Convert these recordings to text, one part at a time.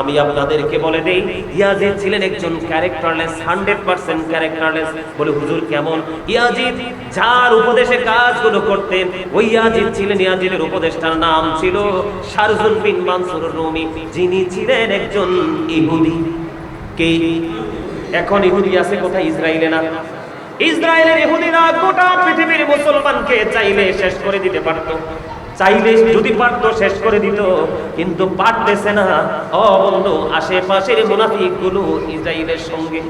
আমি আপনাদেরকে বলে দেই, ইয়াজিদ ছিলেন একজন ক্যারেক্টারলেস হান্ড্রেড পার্সেন্ট ক্যারেক্টারলেস বলে, হুজুর, কেমন? ইয়াজিদ যার উপদেশে কাজগুলো করতেন, ওই ইয়াজিদ ছিলেন ইয়াজিদের উপদেষ্টার নাম ছিল শারজুল বিন মানসুর রুমি। যিনি ছিলেন একজন ইহুদি। কে? এখন ইহুদি আছে কোথায়? ইসরায়েলে না। ইসরায়েলের ইহুদিরা গোটা পৃথিবীর মুসলমানকে চাইলে শেষ করে দিতে পারতো। চাইলে যদি পারতো শেষ করে দিত, কিন্তু পারতেছে না। বন্ধু, আশেপাশের মুনাফিকগুলো ইসরায়েলের সঙ্গে।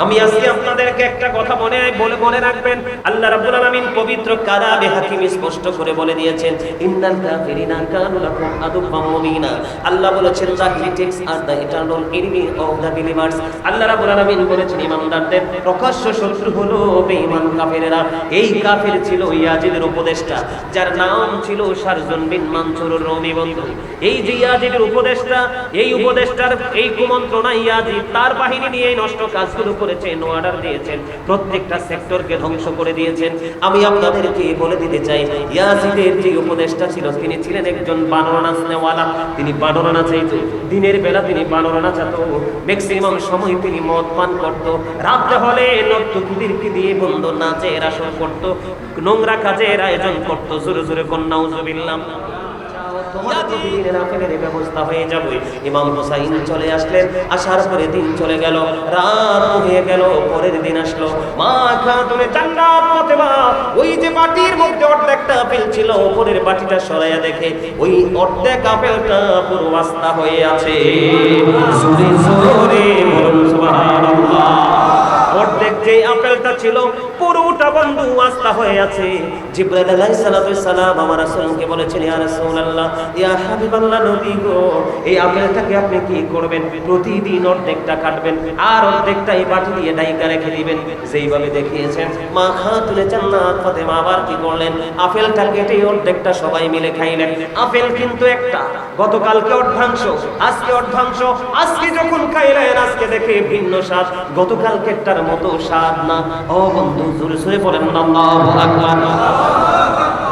আমি আজকে আপনাদেরকে একটা কথা মনে বলে মনে রাখবেন। আল্লাহ রাব্বুল আলামিন পবিত্র কারাবে হাকিম স্পষ্ট করে বলে দিয়েছেন, ইন্নাল কাফিরিনা কানু লাকুম আদুব্বাম মুবিনা। আল্লাহ বলেছেন the critics R the eternal enemy of the believers. Allah রাব্বুল আলামিন বলেছেন, ইমানদারদের প্রকাশ্য শত্রু হলো বেঈমান কাফেরেরা। এই কাফের ছিল ইয়াজিদের উপদেষ্টা, যার নাম ছিল সারজন বিন মানসুর রমি বন্ধু। এই যে ইয়াজিদের উপদেষ্টা, এই উপদেষ্টার এই কুমন্ত্রণা ইয়াজিদ তার বাহিনী নিয়ে নষ্ট কাজগুলো করেছেন অর্ডার দিয়েছেন, প্রত্যেকটা সেক্টরকে ধ্বংস করে দিয়েছেন। আমি আপনাদেরকে বলে দিতে চাই, ইয়াজিদের যে উপদেষ্টা ছিল, তিনি ছিলেন একজন বানর নাচনেওয়ালা। তিনি বানর নাচাইত দিনের বেলা তিনি বানর নাচাতো ম্যাক্সিমাম সময় তিনি মদ পান করত। রাত্রে হলে নর্তকীদেরকে দিয়ে বন্ধ নাচের আসর করত, নোংরা কাজের আয়োজন করত। জোরে জোরে কন্যা উজুবিল্লাম তোমার প্রতিদিনের আপেলের ব্যবস্থা হয়ে যাবে। ইমাম হোসাইন চলে আসলেন আসার পরে দিন চলে গেল রাত হয়ে গেল পরের দিন আসলো। মা খাতুনে জান্নাত ফাতেমা ওই যে বাটির মধ্যে অর্ধেকটা আপেল ছিল উপরের বাটিটা সরাইয়া দেখে ওই অর্ধেক আপেলটা পুরো আস্তা হয়ে আছে। বলুন সুবহানাল্লাহ। অর্ধেক যে আপেলটা ছিল, পুরোটা বন্ধু আস্তা হয়ে আছে। জিব্রাইল আলাইহিস সালাতু সালাম আমার রাসূলকে বলেছেন, ইয়া রাসূলুল্লাহ, ইয়া হাবিবাল্লাহ নবী গো, এই আপেলটাকে আপনি কি করবেন? প্রতিদিন অর্ধেকটা কাটবেন আর অর্ধেকটা এই বাটি দিয়ে ডাইকা রেখে দিবেন। যেইভাবে দেখিয়েছেন, মা খাতুনে জান্নাত ফাতেমা আবার কি করলেন? আপেলটা কেটে অর্ধেকটা সবাই মিলে খাইলেন। আপেল কিন্তু একটা, গতকালকে অর্ধাংশ, আজকে অর্ধাংশ, আজকে যখন খাইলেন, আজকে দেখে ভিন্ন স্বাদ। গতকালকেরটার মতো স্বাদ না। ও বন্ধু জোরে সুরে বলেন আল্লাহু আকবার।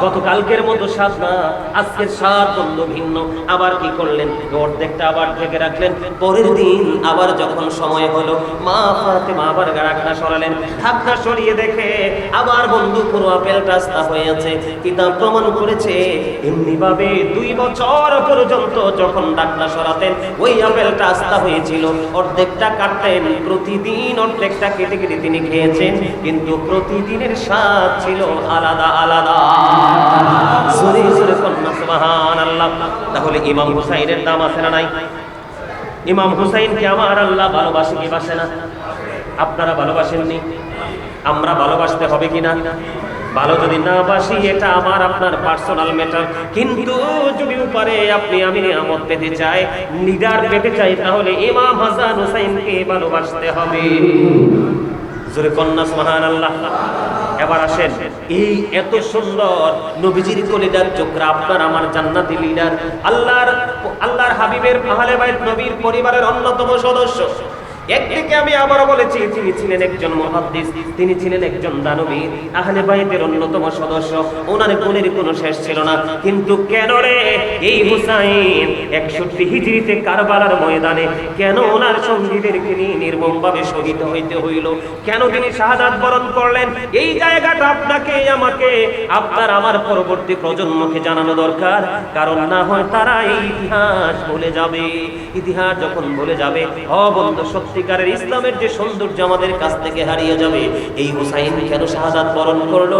গতকালকের মতো স্বাদ না আজকের স্বাদ বন্ধু ভিন্ন। আবার কি করলেন? অর্ধেকটা আবার ঢেকে রাখলেন। পরের দিন আবার যখন সময় হলো, মা ফাতেমা আবার ঢাকনা সরালেন। ঢাকনা সরিয়ে দেখে আবার বন্ধু পুরো আপেলটা আস্তা হয়ে আছে। কিতাব প্রমাণ করেছে এমনি ভাবে দুই বছর পর্যন্ত যখন ঢাকনা সরাতেন, ওই আপেলটা আস্তা হয়েছিল। অর্ধেকটা কাটতেন, প্রতিদিন অর্ধেকটা কেটে কেটে তিনি খেয়েছেন। কিন্তু প্রতিদিনের স্বাদ ছিল আলাদা আলাদা। তাহলে ইমাম হুসাইনের দাম আছে না নাই? ইমাম হুসাইনকে আমার আল্লাহ ভালোবাসে কি বাসে না? আপনারা ভালোবাসেননি? আমরা ভালোবাসতে হবে কিনা ভালো যদি না বাসি, এটা আমার আপনার পার্সোনাল ম্যাটার কিন্তু যদি পারে আপনি আমি নিয়ামত পেতে চাই লিডার পেতে চাই, তাহলে ইমাম হাসান হুসাইনকে ভালোবাসতে হবে। জোরে কন্যা আল্লাহ এবার আসেন। এই এত সুন্দর নবীজির কলিদার চোখরা, আপনার আমার জান্নাতি লিডার আল্লাহর আল্লাহর হাবিবের আহলে বাইত নবীর পরিবারের অন্যতম সদস্য। একদিকে আমি আবারও বলেছি ময়দানে, কেন ওনার শহীদ হইতে হইল? কেন তিনি শাহাদাত বরণ করলেন? এই জায়গাটা আপনাকে, আমাকে, আপনার আমার পরবর্তী প্রজন্মকে জানানো দরকার। কারণ না হয় তারা ইতিহাস ভুলে যাবে। ইতিহাস যখন ভুলে যাবে, অবন্ধ সত্যিকারের ইসলামের যে সৌন্দর্য আমাদের কাছ থেকে হারিয়ে যাবে, এই হুসাইন কেন শাহাদাত বরণ করল?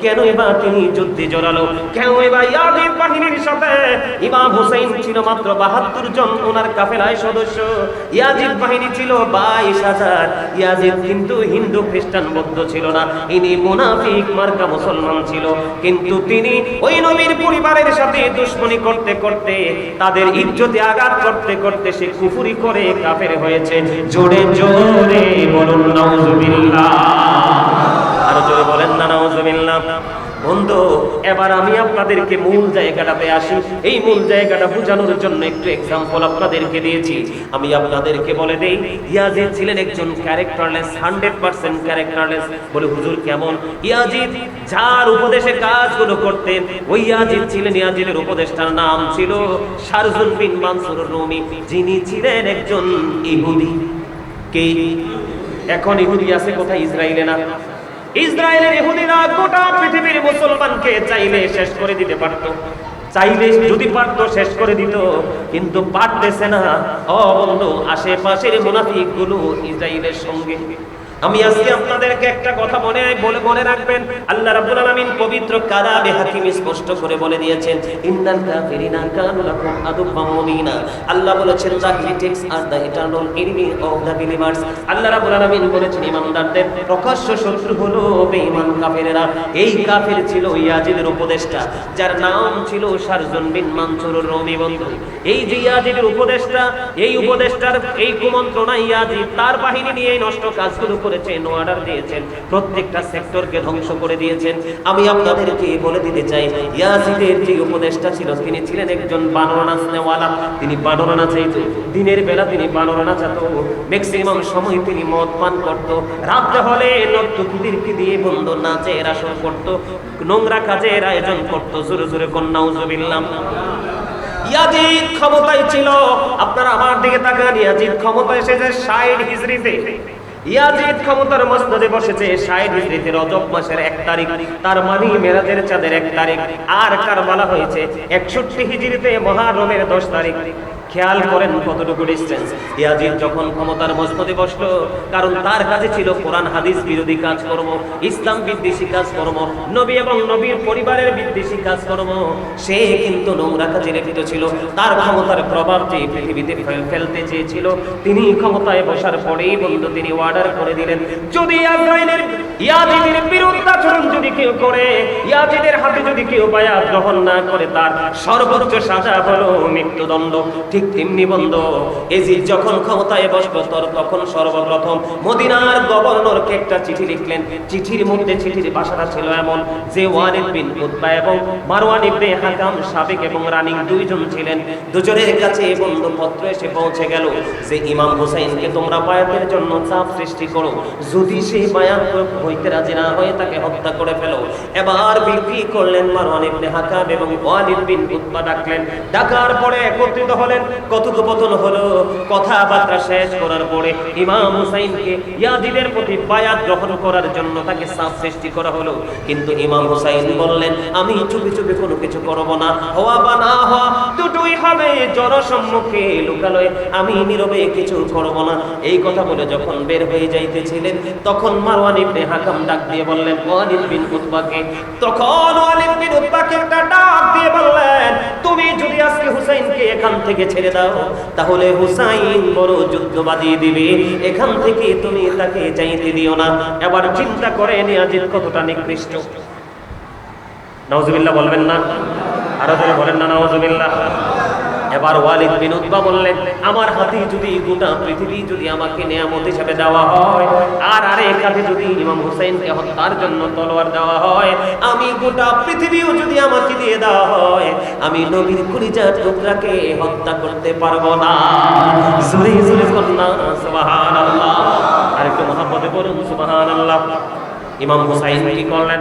কেন এবার তিনি যুদ্ধে জড়ালো? কেন এবার বাহিনীর সাথে? ইমাম হুসাইন ছিল মাত্র বাহাত্তর জন ওনার কাফেলায় সদস্য। ইয়াজিদ বাহিনী ছিল বাইশ হাজার। ইয়াজিদ কিন্তু হিন্দু, খ্রিস্টান, বৌদ্ধ ছিল না। ইনি মুনাফিক, মার্কা মুসলমান ছিল। কিন্তু তিনি ওই নবীর পরিবারের সাথে দুশ্মনী করতে করতে, তাদের ইজ্জতে আঘাত করতে করতে সে কুফুরি করে কাফের হয়েছে। জোরে জোরে জোরে বলুন, নাউজুবিল্লাহ। আর জোরে বলেন না, নাউজুবিল্লাহ। বন্ধু, এবার আমি আপনাদেরকে মূল জায়গাটাতে আসি। এই মূল জায়গাটা বোঝানোর জন্য একটু এক্সাম্পল আপনাদেরকে দিয়েছি। আমি আপনাদেরকে বলে দেই, ইয়াজিদ ছিলেন একজন ক্যারেক্টারলেস হান্ড্রেড পার্সেন্ট ক্যারেক্টারলেস বলে, হুজুর, কেমন? ইয়াজিদ, যার উপদেশে কাজগুলো করতেন, ওই ইয়াজিদ ছিলেন ইয়াজিদের উপদেশটার নাম ছিল শারজুল বিন মানসুর রুমি। যিনি ছিলেন একজন ইহুদি। কে? এখন ইহুদি আছে, কোথায়? ইসরায়েলে না। ইসরায়েলের ইহুদিরা গোটা পৃথিবীর মুসলমানকে চাইলে শেষ করে দিতে পারত। চাইলে যদি পারত, শেষ করে দিত, কিন্তু পারতেছে না। অবন্ধু বন্ধু, আশেপাশের মুনাফিকগুলো ইসরায়েলের সঙ্গে। আমি আজকে আপনাদেরকে একটা কথা মনে বলে মনে রাখবেন। আল্লাহ রাব্বুল আলামিন পবিত্র কালামে হাকিম স্পষ্ট করে বলে দিয়েছেন, ইন্নাল কাফিরিনা কানু লাকুম আদুব্বাম মুবিনা। আল্লাহ বলেছেন, the critics R the eternal enemy of the believers. Allah রাব্বুল আলামিন বলেছেন, ইমানদারদের প্রকাশ্য শত্রু হলো বেঈমান কাফেরেরা। এই কাফের ছিল ইয়াজিদের উপদেষ্টা, যার নাম ছিল সারজন বিন মানসুর রমি বন্ধু। এই যে ইয়াজিদের উপদেষ্টা, এই উপদেষ্টার এই কুমন্ত্রণা ইয়াজিদ তার বাহিনী নিয়ে নষ্ট কাজগুলো করেছেন অর্ডার দিয়েছেন, প্রত্যেকটা সেক্টরকে ধ্বংস করে দিয়েছেন। আমি আপনাদেরকে বলে দিতে চাই ইয়াজিদের যে উপদেষ্টা ছিল, তিনি ছিলেন একজন বানর নাচনেওয়ালা তিনি বানর নাচাইত দিনের বেলা তিনি বানর নাচাতো ম্যাক্সিমাম সময় তিনি মদ পান করত, রাত্রে হলে নর্তকীদেরকে দিয়ে বন্ধু নাচের আসর করত, নোংরা কাজের আয়োজন করত, জোরে জোরে কন্যা উজবিল্লাম ইয়াজিদ ক্ষমতায় ছিল, আপনারা আমার দিকে তাকান, ইয়াজিদ ক্ষমতা এসেছে ষাট হিজরিতে ইয়াজিদ ক্ষমতার মসনদে বসেছে ষাট হিজরিতে রজব মাসের এক তারিখ। তার মানে মেরাজের চাঁদের এক তারিখ। আর কারবালা হয়েছে একষট্টি হিজরিতে মহারমের দশ তারিখ। খেয়াল করেন কতটুকু ডিস্টেন্স ইয়াজিদ যখন ক্ষমতার মসনদে বসল, কারণ তার কাছে ছিল কোরআন, হাদিস বিরোধী কাজ করব, ইসলাম বিদ্বেষী কাজ করব, নবী এবং নবীর পরিবারের বিদ্বেষী কাজ করব। সে কিন্তু নোংরা কাজে লিপ্ত ছিল। তার ক্ষমতার প্রভাব যে পৃথিবীতে ফেলতে চেয়েছিল, তিনি ক্ষমতায় বসার পরেই বন্ধু তিনি অর্ডার করে দিলেন, যদি ইয়াজিদের বিরুদ্ধাচরণ যদি কেউ করে, ইয়াজিদের হাতে যদি কেউ বায়াত গ্রহণ না করে, তার সর্বোচ্চ সাজা হলো মৃত্যুদণ্ড। ঠিক তেমনি বন্ধ। এজিদ যখন ক্ষমতায় তর- তখন সর্বপ্রথম মদিনার গভর্নরকে একটা চিঠি লিখলেন। চিঠির মধ্যে চিঠির ভাষাটা ছিল এমন যে ওয়ালিদ বিন উতবা এবং মারওয়ান ইবনে হাকাম সাবেক এবং রানিং দুইজন ছিলেন। দুজনের কাছে এই বন্ধু পত্র এসে পৌঁছে গেল যে ইমাম হুসাইনকে তোমরা বায়াতের জন্য চাপ সৃষ্টি করো। যদি সে বায়াত হইতে রাজি না হয়ে তাকে হত্যা করে ফেলো। এবার বিক্রি করলেন মারওয়ান ইবনে হাকাম এবং ওয়ালিদ বিন উতবা ডাকলেন, ডাকার পরে একত্রিত হলেন কথোপকথন হলো, কথাবার্তা শেষ করার পরে ইমাম হুসাইনকে ইয়াজিদের প্রতি বায়াত গ্রহণ করার জন্য তাকে চাপ সৃষ্টি করা হলো। কিন্তু ইমাম হুসাইন বললেন, আমি চুপি চুপি কোনো কিছু করব না। হওয়া বা না হওয়া দুটোই হবে জনসম্মুখে, লুকালয়ে। আমি নীরবে কিছু করব না। এই কথা বলে যখন বের হয়ে যাইতেছিলেন, তখন মারওয়ান ইবনে হাকাম ডাক দিয়ে বললেন, ওয়ালিদ বিন উতবাকে। তখন ওয়ালিদ বিন উতবাকে একটা ডাক দিয়ে বললেন, তুমি যদি আজকে হুসাইনকে এখান থেকে ছেড়ে দাও। তাহলে হুসাইন বড় যুদ্ধ বাজিয়ে দিবে। এখান থেকে তুমি তাকে চাইতে দিও না। এবার চিন্তা করে নিয়াজির কতটা নিকৃষ্ট। নওয়াজুবিল্লাহ বলবেন না? আরও বলেন না নওজুবিল্লাহ এবার ওয়ালিদ বিন উতবা বললেন, আমার হাতে যদি গোটা পৃথিবী যদি আমাকে নিয়ামত হিসেবে দেওয়া হয়, আর আরেক হাতে যদি ইমাম হুসাইনকে হত্যার জন্য তলোয়ার দেওয়া হয়, আমি গোটা পৃথিবীও যদি আমাকে দিয়ে দেওয়া হয়, আমি নবীর কুলিজার টুকরাকে হত্যা করতে পারব না। জুরে জুরে কন্যা সুবহানাল্লাহ। আরেকটু মহাব্বতে বলুন, সুবহানাল্লাহ। ইমাম হুসাইন কি করলেন?